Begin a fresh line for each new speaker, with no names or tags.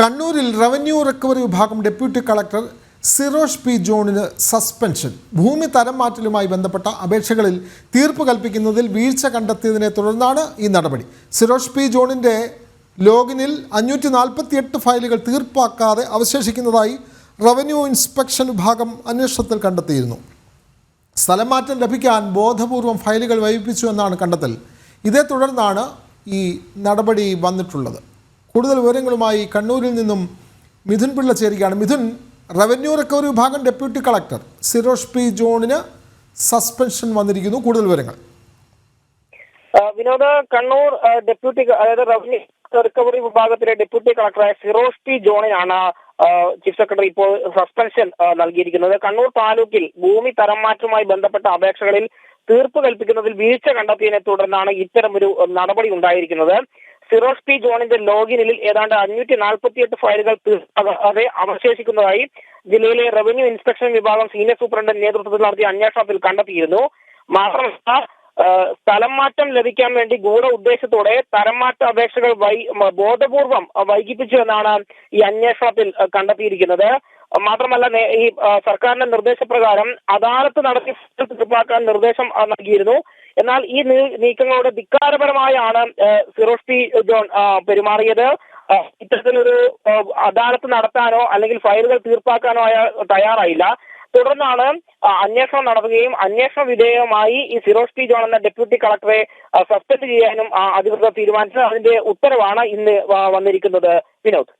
കണ്ണൂരിൽ revenue recovery വിഭാഗം deputy collector Sirosh P ജോണിന് സസ്പെൻഷൻ. ഭൂമി തരം മാറ്റലുമായി ബന്ധപ്പെട്ട അപേക്ഷകളിൽ തീർപ്പ് കൽപ്പിക്കുന്നതിൽ വീഴ്ച കണ്ടെത്തിയതിനെ തുടർന്നാണ് ഈ നടപടി. സിറോഷ് പി ജോണിന്റെ ലോഗിനിൽ അഞ്ഞൂറ്റി നാൽപ്പത്തിയെട്ട് ഫയലുകൾ തീർപ്പാക്കാതെ അവശേഷിക്കുന്നതായി റവന്യൂ ഇൻസ്പെക്ഷൻ വിഭാഗം അന്വേഷണത്തിൽ കണ്ടെത്തിയിരുന്നു. സ്ഥലം മാറ്റം ലഭിക്കാൻ ബോധപൂർവം ഫയലുകൾ വൈകിപ്പിച്ചു എന്നാണ് കണ്ടെത്തൽ. ഇതേ തുടർന്നാണ് ഈ നടപടി വന്നിട്ടുള്ളത്. കൂടുതൽ വിവരങ്ങളുമായി കണ്ണൂരിൽ നിന്നും മിഥുൻ പിള്ള ചേരുകയാണ്. മിഥുൻ റവന്യൂ റിക്കവറി വിഭാഗം ഡെപ്യൂട്ടി കളക്ടർ സിറോഷ് പി ജോണിന് സസ്പെൻഷൻ വന്നിരിക്കുന്നു. കൂടുതൽ വിവരങ്ങൾ.
വിനോദ കണ്ണൂർ ഡെപ്യൂട്ടി അതായത് റവന്യൂ റിക്കവറി വിഭാഗത്തിലെ ഡെപ്യൂട്ടി കളക്ടറായ സിറോഷ് പി ജോണിനാണ് ചീഫ് സെക്രട്ടറി ഇപ്പോൾ സസ്പെൻഷൻ നൽകിയിരിക്കുന്നത്. കണ്ണൂർ താലൂക്കിൽ ഭൂമി തരം മാറ്റവുമായി ബന്ധപ്പെട്ട അപേക്ഷകളിൽ തീർപ്പ് കൽപ്പിക്കുന്നതിൽ വീഴ്ച കണ്ടെത്തിയതിനെ തുടർന്നാണ് ഇത്തരമൊരു നടപടി ഉണ്ടായിരിക്കുന്നത്. ഫിറോസ് പി ജോണിന്റെ ലോഗിനിൽ ഏതാണ്ട് അഞ്ഞൂറ്റി നാൽപ്പത്തിയെട്ട് ഫയലുകൾ തീർക്കാതെ അവശേഷിക്കുന്നതായി ജില്ലയിലെ റവന്യൂ ഇൻസ്പെക്ഷൻ വിഭാഗം സീനിയർ സൂപ്രണ്ടിന്റെ നേതൃത്വത്തിൽ നടത്തിയ അന്വേഷണത്തിൽ കണ്ടെത്തിയിരുന്നു. മാത്രമല്ല സ്ഥലം മാറ്റം ലഭിക്കാൻ വേണ്ടി ഗൂഢ ഉദ്ദേശത്തോടെ തരംമാറ്റ അപേക്ഷകൾ ബോധപൂർവം വൈകിപ്പിച്ചു എന്നാണ് ഈ അന്വേഷണത്തിൽ കണ്ടെത്തിയിരിക്കുന്നത്. മാത്രമല്ല ഈ സർക്കാരിന്റെ നിർദ്ദേശപ്രകാരം അദാലത്ത് നടത്തി തീർപ്പാക്കാൻ നിർദ്ദേശം നൽകിയിരുന്നു. എന്നാൽ ഈ നീക്കങ്ങളോട് ധിക്കാരപരമായാണ് ഫിറോസ് പി ജോൺ പെരുമാറിയത്. ഇത്തരത്തിലൊരു അദാലത്ത് നടത്താനോ അല്ലെങ്കിൽ ഫയലുകൾ തീർപ്പാക്കാനോ അയാൾ തയ്യാറായില്ല. തുടർന്നാണ് അന്വേഷണം നടത്തുകയും അന്വേഷണ വിധേയമായി ഈ സിറോസ് പി ജോൺ എന്ന ഡെപ്യൂട്ടി കളക്ടറെ സസ്പെൻഡ് ചെയ്യാനും അധികൃതർ തീരുമാനിച്ചത്. അതിന്റെ ഉത്തരവാണ് ഇന്ന് വന്നിരിക്കുന്നത്. വിനോദ്.